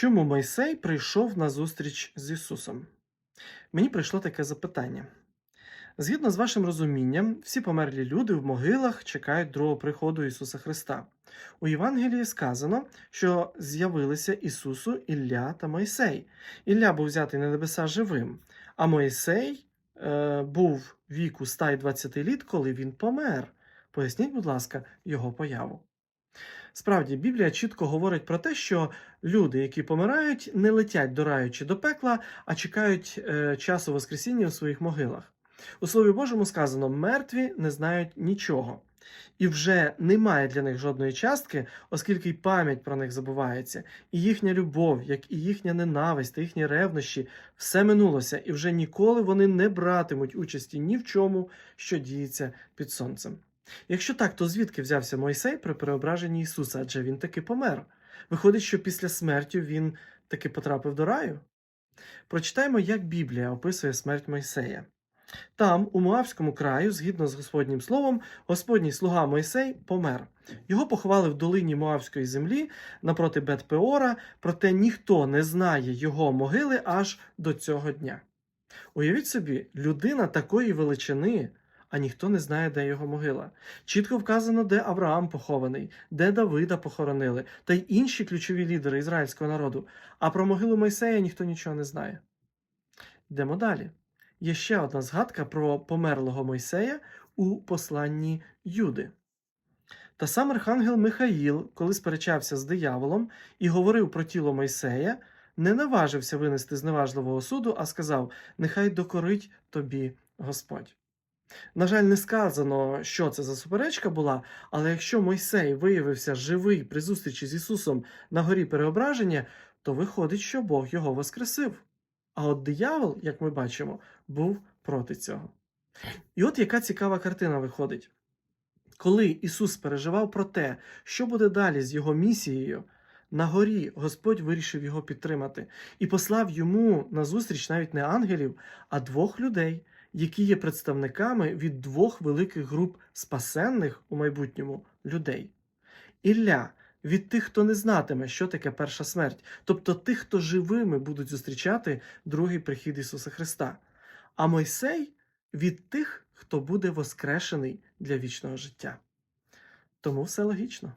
Чому Мойсей прийшов на зустріч з Ісусом? Мені прийшло таке запитання. Згідно з вашим розумінням, всі померлі люди в могилах чекають другого приходу Ісуса Христа. У Євангелії сказано, що з'явилися Ісусу Ілля та Мойсей. Ілля був взятий на небеса живим, а Мойсей е, був віку 120 літ, коли він помер. Поясніть, будь ласка, його появу. Справді, Біблія чітко говорить про те, що люди, які помирають, не летять дораючи до пекла, а чекають е, часу Воскресіння у своїх могилах. У Слові Божому сказано: мертві не знають нічого, і вже немає для них жодної частки, оскільки й пам'ять про них забувається, і їхня любов, як і їхня ненависть та їхні ревнощі, все минулося, і вже ніколи вони не братимуть участі ні в чому, що діється під сонцем. Якщо так, то звідки взявся Мойсей при переображенні Ісуса, адже він таки помер? Виходить, що після смерті він таки потрапив до раю? Прочитаємо, як Біблія описує смерть Мойсея. Там, у Моавському краю, згідно з Господнім словом, Господній слуга Мойсей помер. Його поховали в долині Моавської землі напроти Бет-Пеора, проте ніхто не знає його могили аж до цього дня. Уявіть собі, людина такої величини, а ніхто не знає, де його могила. Чітко вказано, де Авраам похований, де Давида похоронили, та й інші ключові лідери ізраїльського народу. А про могилу Мойсея ніхто нічого не знає. Йдемо далі. Є ще одна згадка про померлого Мойсея у посланні Юди. Та сам архангел Михаїл, коли сперечався з дияволом і говорив про тіло Мойсея, не наважився винести зневажливого суду, а сказав: Нехай докорить тобі Господь. На жаль, не сказано, що це за суперечка була, але якщо Мойсей виявився живий при зустрічі з Ісусом на горі переображення, то виходить, що Бог його воскресив. А от диявол, як ми бачимо, був проти цього. І от яка цікава картина виходить. Коли Ісус переживав про те, що буде далі з його місією, на горі Господь вирішив його підтримати і послав йому на зустріч навіть не ангелів, а двох людей, які є представниками від двох великих груп спасенних у майбутньому людей. Ілля від тих, хто не знатиме, що таке перша смерть, тобто тих, хто живими будуть зустрічати другий прихід Ісуса Христа. А Мойсей від тих, хто буде воскрешений для вічного життя. Тому все логічно.